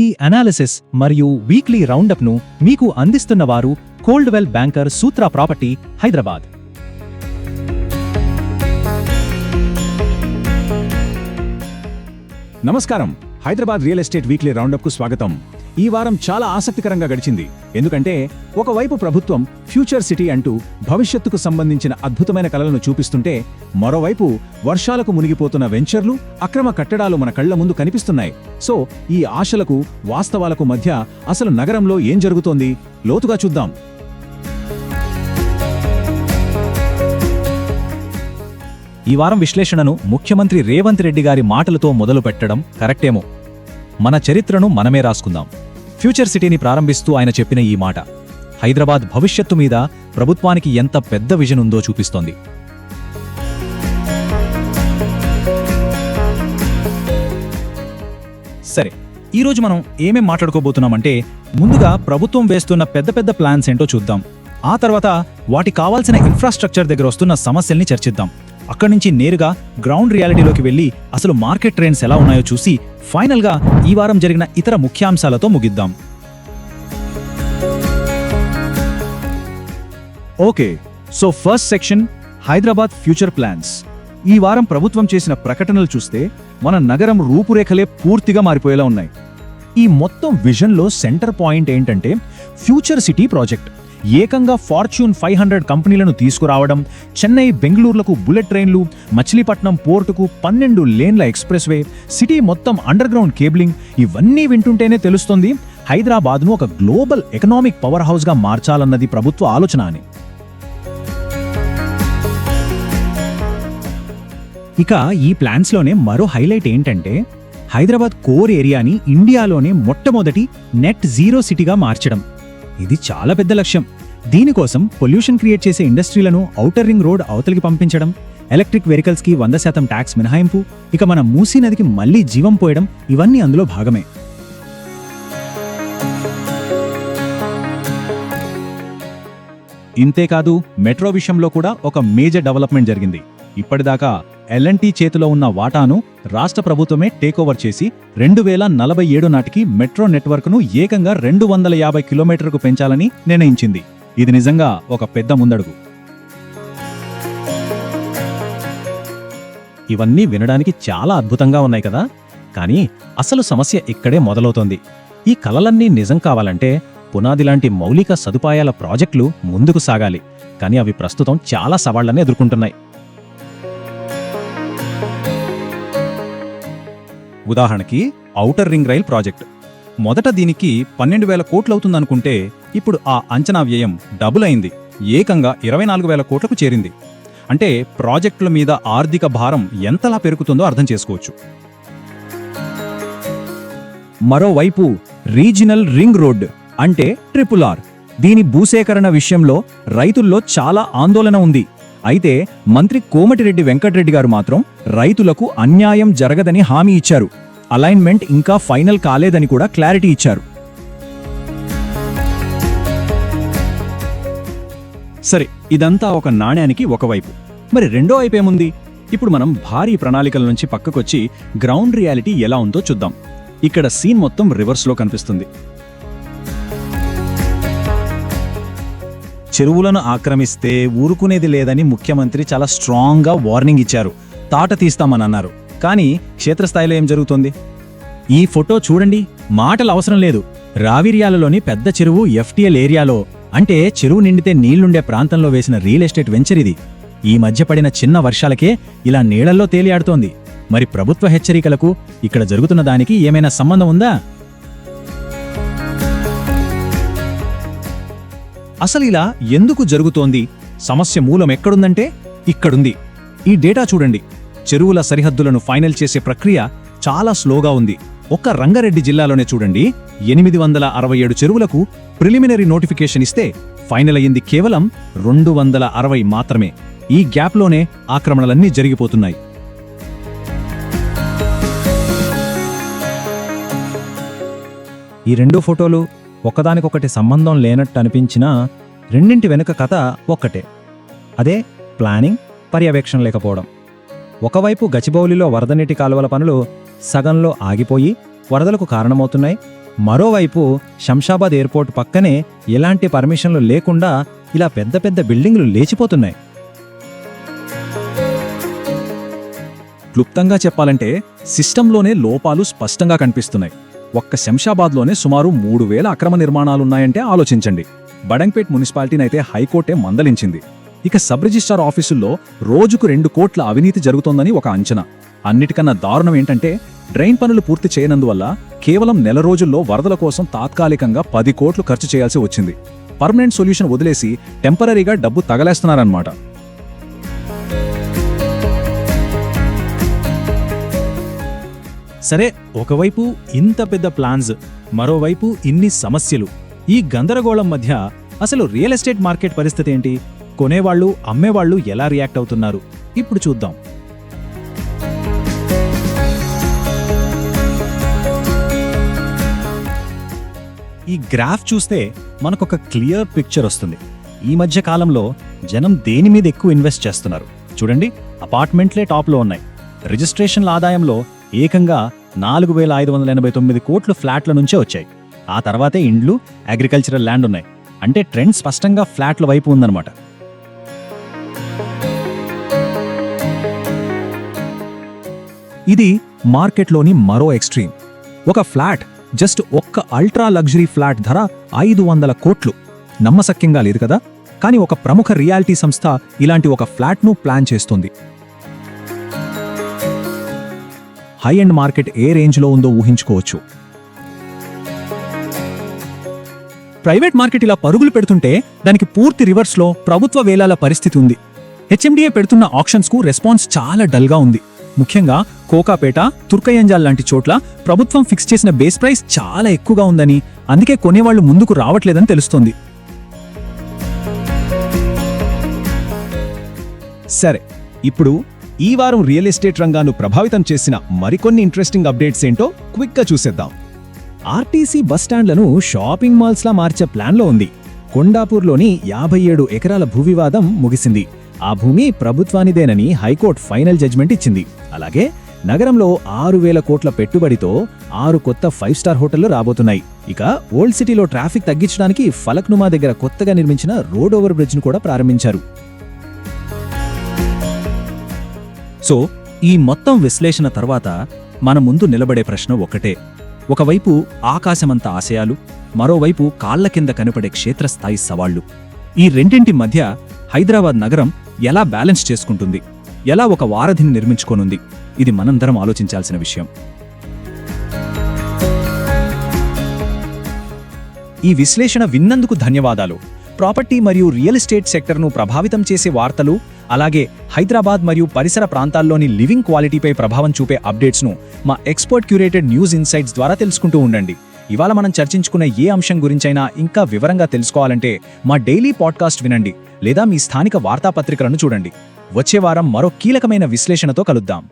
ఈ అనాలిసిస్ మరియు వీక్లీ రౌండప్ను మీకు అందిస్తున్నవారు Coldwell Banker Sutra property Hyderabad. నమస్కారం. హైదరాబాద్ రియల్ ఎస్టేట్ వీక్లీ రౌండప్కు స్వాగతం. ఈ వారం చాలా ఆసక్తికరంగా గడిచింది. ఎందుకంటే ఒకవైపు ప్రభుత్వం ఫ్యూచర్ సిటీ అంటూ భవిష్యత్తుకు సంబంధించిన అద్భుతమైన కలలను చూపిస్తుంటే మరోవైపు వర్షాలకు మునిగిపోతున్న వెంచర్లు అక్రమ కట్టడాలు మన కళ్ళ ముందు కనిపిస్తున్నాయి. సో ఈ ఆశలకు వాస్తవాలకు మధ్య అసలు నగరంలో ఏం జరుగుతోంది? లోతుగా చూద్దాం. ఈ వారం విశ్లేషణను ముఖ్యమంత్రి రేవంత్ రెడ్డి గారి మాటలతో మొదలు పెట్టడం కరెక్టేమో? మన చరిత్రను మనమే రాసుకుందాం. ఫ్యూచర్ సిటీని ప్రారంభిస్తూ ఆయన చెప్పిన ఈ మాట హైదరాబాద్ భవిష్యత్తు మీద ప్రభుత్వానికి ఎంత పెద్ద విజన్ ఉందో చూపిస్తోంది. సరే ఈరోజు మనం ఏమేం మాట్లాడుకోబోతున్నామంటే ముందుగా ప్రభుత్వం వేస్తున్న పెద్ద పెద్ద ప్లాన్స్ ఏంటో చూద్దాం. ఆ తర్వాత వాటి కావాల్సిన ఇన్ఫ్రాస్ట్రక్చర్ దగ్గర వస్తున్న సమస్యల్ని చర్చిద్దాం. అక్కడి నుంచి నేరుగా గ్రౌండ్ రియాలిటీలోకి వెళ్ళి అసలు మార్కెట్ ట్రెండ్స్ ఎలా ఉన్నాయో చూసి ఫైనల్గా ఈ వారం జరిగిన ఇతర ముఖ్యాంశాలతో ముగిద్దాం. Okay so first section Hyderabad future plans. ఈ వారం ప్రభుత్వం చేసిన ప్రకటనలు చూస్తే మన నగరం రూపురేఖలే పూర్తిగా మారిపోయేలా ఉన్నాయి. ఈ మొత్తం విజన్లో సెంటర్ పాయింట్ ఏంటంటే ఫ్యూచర్ సిటీ ప్రాజెక్ట్. ఏకంగా ఫార్చ్యూన్ ఫైవ్ హండ్రెడ్ కంపెనీలను తీసుకురావడం చెన్నై బెంగళూరులకు బుల్లెట్ ట్రైన్లు మచిలీపట్నం పోర్టుకు పన్నెండు లేన్ల ఎక్స్ప్రెస్ వే సిటీ మొత్తం అండర్ గ్రౌండ్ కేబులింగ్ ఇవన్నీ వింటుంటేనే తెలుస్తుంది హైదరాబాద్ను ఒక గ్లోబల్ ఎకనామిక్ పవర్ హౌస్గా మార్చాలన్నది ప్రభుత్వ ఆలోచన అని. ఇక ఈ ప్లాన్స్లోనే మరో హైలైట్ ఏంటంటే హైదరాబాద్ కోర్ ఏరియాని ఇండియాలోనే మొట్టమొదటి నెట్ జీరో సిటీగా మార్చడం. ఇది చాలా పెద్ద లక్ష్యం. దీనికోసం పొల్యూషన్ క్రియేట్ చేసే ఇండస్ట్రీలను ఔటర్ రింగ్ రోడ్ అవతలికి పంపించడం ఎలక్ట్రిక్ వెహికల్స్కి వంద శాతం ట్యాక్స్ మినహాయింపు ఇక మన మూసీ నదికి మళ్ళీ జీవం పోయడం ఇవన్నీ అందులో భాగమే. ఇంతేకాదు మెట్రో విషయంలో కూడా ఒక మేజర్ డెవలప్మెంట్ జరిగింది. ఇప్పటిదాకా ఎల్ఎన్టీ చేతిలో ఉన్న వాటాను రాష్ట్ర ప్రభుత్వమే టేకోవర్ చేసి రెండు వేల నలభై ఏడు నాటికి మెట్రో నెట్వర్క్ను ఏకంగా రెండు వందల యాభై కిలోమీటర్కు పెంచాలని నిర్ణయించింది. ఇది నిజంగా ఒక పెద్ద ముందడుగు. ఇవన్నీ వినడానికి చాలా అద్భుతంగా ఉన్నాయి కదా? కానీ అసలు సమస్య ఇక్కడే మొదలవుతోంది. ఈ కలలన్నీ నిజం కావాలంటే పునాది లాంటి మౌలిక సదుపాయాల ప్రాజెక్టులు ముందుకు సాగాలి. కానీ అవి ప్రస్తుతం చాలా సవాళ్ళను ఎదుర్కొంటున్నాయి. ఉదాహరణకి ఔటర్ రింగ్ రైల్ ప్రాజెక్ట్. మొదట దీనికి పన్నెండు వేల కోట్లవుతుందనుకుంటే ఇప్పుడు ఆ అంచనా వ్యయం డబుల్ అయింది. ఏకంగా ఇరవై నాలుగు వేల కోట్లకు చేరింది. అంటే ప్రాజెక్టుల మీద ఆర్థిక భారం ఎంతలా పెరుగుతుందో అర్థం చేసుకోవచ్చు. మరోవైపు రీజినల్ రింగ్ రోడ్ అంటే ట్రిపుల్ ఆర్. దీని భూసేకరణ విషయంలో రైతుల్లో చాలా ఆందోళన ఉంది. అయితే మంత్రి కోమటిరెడ్డి వెంకటరెడ్డి గారు మాత్రం రైతులకు అన్యాయం జరగదని హామీ ఇచ్చారు. అలైన్మెంట్ ఇంకా ఫైనల్ కాలేదని కూడా క్లారిటీ ఇచ్చారు. సరే ఇదంతా ఒక నాణ్యానికి ఒకవైపు మరి రెండో వైపు ఏముంది? ఇప్పుడు మనం భారీ ప్రణాళికల నుంచి పక్కకొచ్చి గ్రౌండ్ రియాలిటీ ఎలా ఉందో చూద్దాం. ఇక్కడ సీన్ మొత్తం రివర్స్లో కనిపిస్తుంది. చెరువులను ఆక్రమిస్తే ఊరుకునేది లేదని ముఖ్యమంత్రి చాలా స్ట్రాంగ్గా వార్నింగ్ ఇచ్చారు. తాట తీస్తామని అన్నారు. కానీ క్షేత్రస్థాయిలో ఏం జరుగుతోంది? ఈ ఫోటో చూడండి. మాటలు అవసరం లేదు. రావిర్యాలలోని పెద్ద చెరువు ఎఫ్టీఎల్ ఏరియాలో. అంటే చెరువు నిండితే నీళ్ళుండే ప్రాంతంలో వేసిన రియల్ ఎస్టేట్ వెంచర్ ఇది. ఈ మధ్య పడిన చిన్న వర్షాలకే ఇలా నీళ్ళలో తేలియాడుతోంది. మరి ప్రభుత్వ హెచ్చరికలకు ఇక్కడ జరుగుతున్న దానికి ఏమైనా సంబంధం ఉందా? అసలు ఇలా ఎందుకు జరుగుతోంది? సమస్య మూలం ఎక్కడుందంటే ఇక్కడుంది. ఈ డేటా చూడండి. చెరువుల సరిహద్దులను ఫైనల్ చేసే ప్రక్రియ చాలా స్లోగా ఉంది. ఒక్క రంగారెడ్డి జిల్లాలోనే చూడండి. ఎనిమిది వందల అరవై ఏడు చెరువులకు ప్రిలిమినరీ నోటిఫికేషన్ ఇస్తే ఫైనల్ అయ్యింది కేవలం రెండు వందల అరవై మాత్రమే. ఈ గ్యాప్లోనే ఆక్రమణలన్నీ జరిగిపోతున్నాయి. ఈ రెండు ఫోటోలు ఒకదానికొకటి సంబంధం లేనట్టు అనిపించినా రెండింటి వెనుక కథ ఒక్కటే. అదే ప్లానింగ్ పర్యవేక్షణ లేకపోవడం. ఒకవైపు గచిబౌలిలో వరద నీటి కాలువల పనులు సగంలో ఆగిపోయి వరదలకు కారణమవుతున్నాయి మరోవైపు శంషాబాద్ ఎయిర్పోర్ట్ పక్కనే ఎలాంటి పర్మిషన్లు లేకుండా ఇలా పెద్ద పెద్ద బిల్డింగ్లు లేచిపోతున్నాయి. క్లుప్తంగా చెప్పాలంటే సిస్టంలోనే లోపాలు స్పష్టంగా కనిపిస్తున్నాయి. ఒక్క శంషాబాద్లోనే సుమారు మూడు వేల అక్రమ నిర్మాణాలున్నాయంటే ఆలోచించండి. బడంగ్పేట్ మున్సిపాలిటీనైతే హైకోర్టే మందలించింది. ఇక సబ్ రిజిస్ట్రార్ ఆఫీసుల్లో రోజుకు రెండు కోట్ల అవినీతి జరుగుతోందని ఒక అంచనా. అన్నిటికన్నా దారుణం ఏంటంటే డ్రైన్ పనులు పూర్తి చేయనందువల్ల కేవలం నెల రోజుల్లో వరదల కోసం తాత్కాలికంగా పది కోట్లు ఖర్చు చేయాల్సి వచ్చింది. పర్మనెంట్ సొల్యూషన్ వదిలేసి టెంపరీగా డబ్బు తగలేస్తున్నారన్నమాట. సరే ఒకవైపు ఇంత పెద్ద ప్లాన్స్ మరోవైపు ఇన్ని సమస్యలు. ఈ గందరగోళం మధ్య అసలు రియల్ ఎస్టేట్ మార్కెట్ పరిస్థితి ఏంటి? కొనేవాళ్ళు అమ్మేవాళ్ళు ఎలా రియాక్ట్ అవుతున్నారు? ఇప్పుడు చూద్దాం. ఈ గ్రాఫ్ చూస్తే మనకొక క్లియర్ పిక్చర్ వస్తుంది. ఈ మధ్య కాలంలో జనం దేని మీద ఎక్కువ ఇన్వెస్ట్ చేస్తున్నారు? చూడండి అపార్ట్మెంట్లే టాప్లో ఉన్నాయి. రిజిస్ట్రేషన్ల ఆదాయంలో ఏకంగా నాలుగు వేల ఐదు వందల ఎనభై తొమ్మిది కోట్లు ఫ్లాట్ల నుంచే వచ్చాయి. ఆ తర్వాతే ఇండ్లు అగ్రికల్చరల్ ల్యాండ్ ఉన్నాయి. అంటే ట్రెండ్ స్పష్టంగా ఫ్లాట్ల వైపు ఉందన్నమాట. ఇది మార్కెట్లోని మరో ఎక్స్ట్రీమ్. ఒక ఫ్లాట్ జస్ట్ ఒక్క అల్ట్రా లగ్జరీ ఫ్లాట్ ధర ఐదు వందల కోట్లు. నమ్మసక్యంగా లేదు కదా? కానీ ఒక ప్రముఖ రియాలిటీ సంస్థ ఇలాంటి ఒక ఫ్లాట్ను ప్లాన్ చేస్తుంది. హై అండ్ మార్కెట్ ఏ రేంజ్లో ఉందో ఊహించుకోవచ్చు. ప్రైవేట్ మార్కెట్ ఇలా పరుగులు పెడుతుంటే దానికి పూర్తి రివర్స్లో ప్రభుత్వ వేలాల పరిస్థితి ఉంది. హెచ్ఎండిఏ పెడుతున్న ఆప్షన్స్కు రెస్పాన్స్ చాలా డల్గా ఉంది. ముఖ్యంగా కోకాపేట తుర్కయంజాల్ లాంటి చోట్ల ప్రభుత్వం ఫిక్స్ చేసిన బేస్ ప్రైస్ చాలా ఎక్కువగా ఉందని అందుకే కొనేవాళ్ళు ముందుకు రావట్లేదని తెలుస్తోంది. సరే ఇప్పుడు ఈ వారం రియల్ ఎస్టేట్ రంగాన్ని ప్రభావితం చేసిన మరికొన్ని ఇంట్రెస్టింగ్ అప్డేట్స్ ఏంటో క్విక్గా చూసేద్దాం. ఆర్టీసీ బస్టాండ్లను షాపింగ్ మాల్స్లా మార్చే ప్లాన్లో ఉంది. కొండాపూర్లోని యాభై ఏడు ఎకరాల భూవివాదం ముగిసింది. ఆ భూమి ప్రభుత్వానిదేనని హైకోర్టు ఫైనల్ జడ్జ్మెంట్ ఇచ్చింది. అలాగే నగరంలో ఆరు వేల కోట్ల పెట్టుబడితో ఆరు కొత్త ఫైవ్ స్టార్ హోటళ్ళు రాబోతున్నాయి. ఇక ఓల్డ్ సిటీలో ట్రాఫిక్ తగ్గించడానికి ఫలక్నుమా దగ్గర కొత్తగా నిర్మించిన రోడ్ ఓవర్ బ్రిడ్జ్ను కూడా ప్రారంభించారు. సో ఈ మొత్తం విశ్లేషణ తర్వాత మన ముందు నిలబడే ప్రశ్న ఒకటే. ఒకవైపు ఆకాశమంత ఆశయాలు మరోవైపు కాళ్ళ కింద కనపడే క్షేత్రస్థాయి సవాళ్ళు. ఈ రెండింటి మధ్య హైదరాబాద్ నగరం ఎలా బ్యాలెన్స్ చేసుకుంటుంది? ఎలా ఒక వారధిని నిర్మించుకోనుంది? ఇది మనందరం ఆలోచించాల్సిన విషయం. ఈ విశ్లేషణ విన్నందుకు ధన్యవాదాలు. ప్రాపర్టీ మరియు రియల్ ఎస్టేట్ సెక్టర్ను ప్రభావితం చేసే వార్తలు అలాగే హైదరాబాద్ మరియు పరిసర ప్రాంతాల్లోని లివింగ్ క్వాలిటీపై ప్రభావం చూపే అప్డేట్స్ను మా ఎక్స్పర్ట్ క్యూరేటెడ్ న్యూస్ ఇన్సైట్స్ ద్వారా తెలుసుకుంటూ ఉండండి. ఇవాళ మనం చర్చించుకున్న ఏ అంశం గురించైనా ఇంకా వివరంగా తెలుసుకోవాలంటే మా డైలీ పాడ్కాస్ట్ వినండి లేదా మీ స్థానిక వార్తాపత్రికలను చూడండి. వచ్చే వారం మరో కీలకమైన విశ్లేషణతో కలుద్దాం.